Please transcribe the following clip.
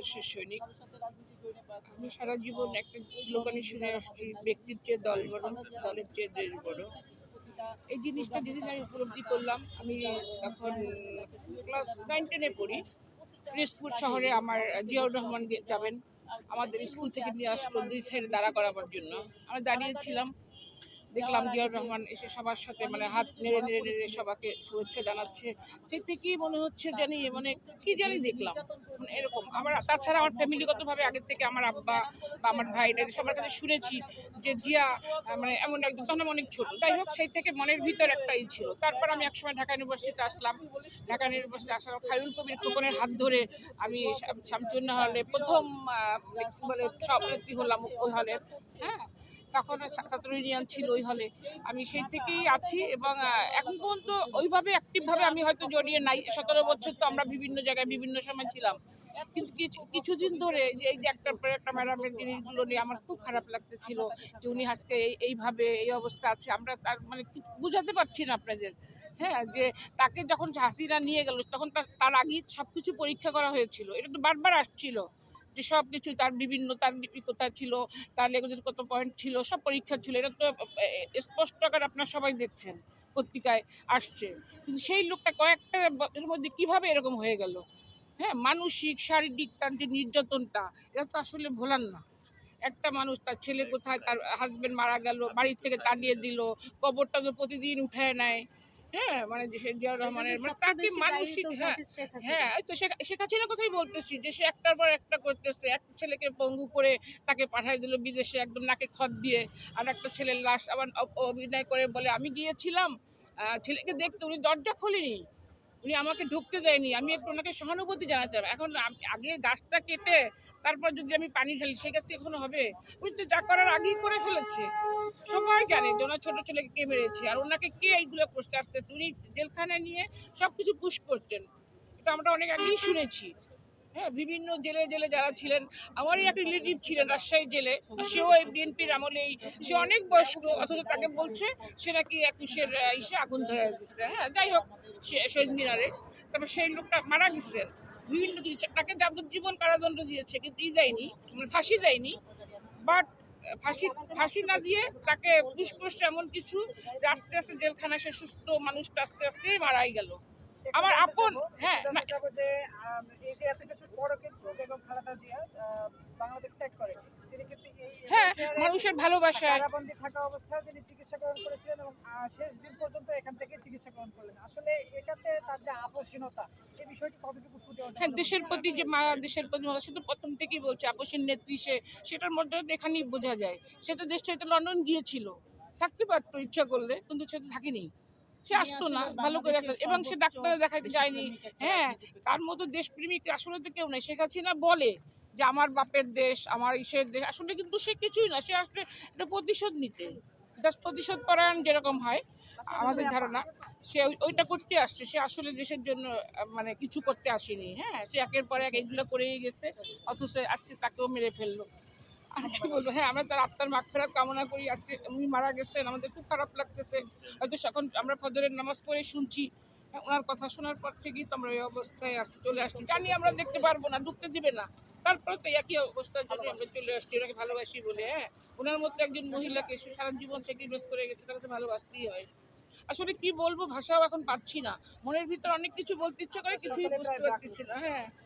আদর্শের সৈনিক। আমি সারা জীবন একটা স্লোগানই শুনে আসছি, ব্যক্তির চেয়ে দল বড়, দলের চেয়ে দেশ বড়। এই জিনিসটা যেদিন আমি উপলব্ধি করলাম, আমি তখন ক্লাস নাইন, টেনে পড়ি। পিরোজপুর শহরে আমার জিয়াউর রহমান যাবেন। আমাদের স্কুল থেকে নিয়ে আসলো দুই সাইডে দাঁড়া করাবার জন্য। আমি দাঁড়িয়েছিলাম দেখলাম জিয়াউর রহমান এসে সবার সাথে মানে হাত নেড়ে নেড়ে নেড়ে সবাইকে শুভেচ্ছা জানাচ্ছে। সেই থেকেই মনে হচ্ছে জানি মানে কি জানি দেখলাম। মানে এরকম। আমার তাছাড়া আমার ফ্যামিলিগতভাবে আগের থেকে আমার আব্বা বা আমার ভাই এদের সবার কাছে শুনেছি যে জিয়া মানে এমন একদম তখন অনেক ছোট। যাই হোক সেই থেকে মনের ভিতর একটা ই ছিল। তারপর আমি একসময় ঢাকা ইউনিভার্সিটিতে আসলাম। ঢাকা ইউনিভার্সিটি আসার পর খায়রুল কবির খোকনের হাত ধরে আমি শাম- শামসুন্নাহ হলে প্রথম বলে সভাপতি হলাম ওই হলে। হ্যাঁ? তখন ছাত্র ইউনিয়ন ছিল ওই হলে। আমি সেই থেকেই আছি এবং এখন পর্যন্ত ওইভাবে অ্যাক্টিভভাবে আমি হয়তো জড়িয়ে নাই। সতেরো বছর তো আমরা বিভিন্ন জায়গায় বিভিন্ন সময় ছিলাম। কিন্তু কিছু- কিছুদিন ধরে এই যে একটার পর একটা ম্যাডামের জিনিসগুলো নিয়ে আমার খুব খারাপ লাগতেছিল যে উনি আজকে এই, এইভাবে এই অবস্থা আছে। আমরা তার মানে বুঝাতে পারছি না আপনাদের। হ্যাঁ যে তাকে যখন হাসিনা নিয়ে গেল, তখন তার আগেই সব কিছু পরীক্ষা করা হয়েছিল। এটা তো বারবার আসছিল। সব কিছু, তার বিভিন্ন, তার কোথায় ছিল, তার লেগুজের কত পয়েন্ট ছিল, সব পরীক্ষা ছিল, এটা তো স্পষ্ট আকার আপনারা সবাই দেখছেন, পত্রিকায় আসছে। কিন্তু সেই লোকটা কয়েকটা বছরের মধ্যে কীভাবে এরকম হয়ে গেল? হ্যাঁ মানসিক, শারীরিক, তার যে নির্যাতনটা, এটা তো আসলে ভোলার না। একটা মানুষ, তার ছেলে কোথায়, তার হাজবেন্ড মারা গেল, বাড়ির থেকে তাড়িয়ে দিল, কবরটা তো প্রতিদিন উঠায় নেয়। হ্যাঁ মানে যে সে জিয়াউর রহমানের মানে তাকে মানসিক হ্যাঁ হ্যাঁ তো শেখ শেখ হাসিনার কথাই বলতেছি যে সে একটার পর একটা করতেছে এক ছেলেকে পঙ্গু করে তাকে পাঠিয়ে দিল বিদেশে একদম নাকে খত দিয়ে আর একটা ছেলের লাশ আবার অভিনয় করে বলে আমি গিয়েছিলাম ছেলেকে দেখতে উনি দরজা খোলেনি। উনি আমাকে ঢুকতে দেয়নি। আমি একটু ওনাকে সহানুভূতি জানাতে হবে। এখন আগে গাছটা কেটে তারপর যদি আমি পানি ঢালি, সেই গাছটা এখনও হবে? উনি তো যা করার আগেই করে ফেলেছে। সবাই জানে যে ওনার ছোটো ছেলেকে কে মেরেছে আর ওনাকে কে এইগুলো করতে আসতে আসতে। উনি জেলখানায় নিয়ে সব কিছু পুশ করতেন। এটা আমরা অনেক আগেই শুনেছি। হ্যাঁ বিভিন্ন জেলে জেলে যারা ছিলেন, আমারই এক রিলেটিভ ছিলেন, রাজশাহী জেলে। সেও এই বিএনপির আমলেই সে অনেক বয়স্ক, অথচ তাকে বলছে সে নাকি একুশের ইসে আগুন ধরে দিচ্ছে হ্যাঁ যাই হোক, সে শহীদ মিনারে। তারপর সেই লোকটা মারা গেছেন বিভিন্ন কিছু তাকে যাবজ্জীবন কারাদণ্ড দিয়েছে, কিন্তু ই দেয়নি মানে ফাঁসি দেয়নি। বাট, ফাঁসি ফাঁসি না দিয়ে তাকে পুশ এমন কিছু যে আস্তে আস্তে জেলখানায় সে সুস্থ মানুষটা আস্তে আস্তে মারাই গেল। আমার আপন হ্যাঁ না, যে এই যে এত কিছু পরও কিন্তু বেগম খালেদা জিয়া বাংলাদেশ ত্যাগ করেন। তিনি কিন্তু এই হ্যাঁ মানুষের ভালোবাসায় কারাবন্দী থাকা অবস্থায় তিনি চিকিৎসা গ্রহণ করেছিলেন এবং শেষ দিন পর্যন্ত এখান থেকে চিকিৎসা গ্রহণ করলেন। আসলে এটাতে তার যে আপসীনতা এই বিষয়টি কতটুকু ফুটে ওঠে? হ্যাঁ দেশের প্রতি যে মায়া দেশের প্রতি মায়া, সে তো প্রথম থেকেই বলছে আপসের নেত্রী সে। সেটার মধ্যে এখানেই বোঝা যায়। সে তো দেশ ছেড়ে লন্ডন গিয়েছিল। থাকতে পারতো ইচ্ছা করলে কিন্তু সে তো থাকেনি। সে আসতো না ভালো করে এবং সে ডাক্তারে দেখাতে যায়নি। হ্যাঁ তার মতো দেশপ্রেমিক আসলে তো কেউ নেই। শেখ হাসিনা বলে যে আমার বাপের দেশ আমার ইসের দেশ। আসলে কিন্তু সে কিছুই না। সে আসলে একটা প্রতিশোধ নিতে। দেশ প্রতিশোধ পরায়ণ যেরকম হয় আমাদের ধারণা সে ওইটা করতে আসছে। সে আসলে দেশের জন্য মানে কিছু করতে আসেনি। হ্যাঁ সে একের পর এক এগুলো করেই গেছে। অথচ আজকে তাকেও মেরে ফেলল। আর কি বলব? হ্যাঁ আমরা তার আত্মার মাগ ফেরাত কামনা করি। আজকে উনি মারা গেছেন আমাদের খুব খারাপ লাগতেছে। হয়তো এখন আমরা ফজরের নামাজ পড়ে শুনছি। হ্যাঁ, ওনার কথা শোনার পর থেকেই তো আমরা এই অবস্থায় আসছি চলে আসছি। জানি আমরা দেখতে পারব না ঢুকতে দিবে না। তারপরে তো একই অবস্থার জন্য আমরা চলে আসছি ওনাকে ভালোবাসি বলে হ্যাঁ। ওনার মতো একজন মহিলাকে সে সারা জীবন স্যাক্রিফাইস করে গেছে তাকে তো ভালোবাসতেই হয়। আসলে কি বলব ভাষাও এখন পাচ্ছি না। মনের ভিতর অনেক কিছু বলতে ইচ্ছে করে কিছুই বুঝতে পারতেছি না হ্যাঁ।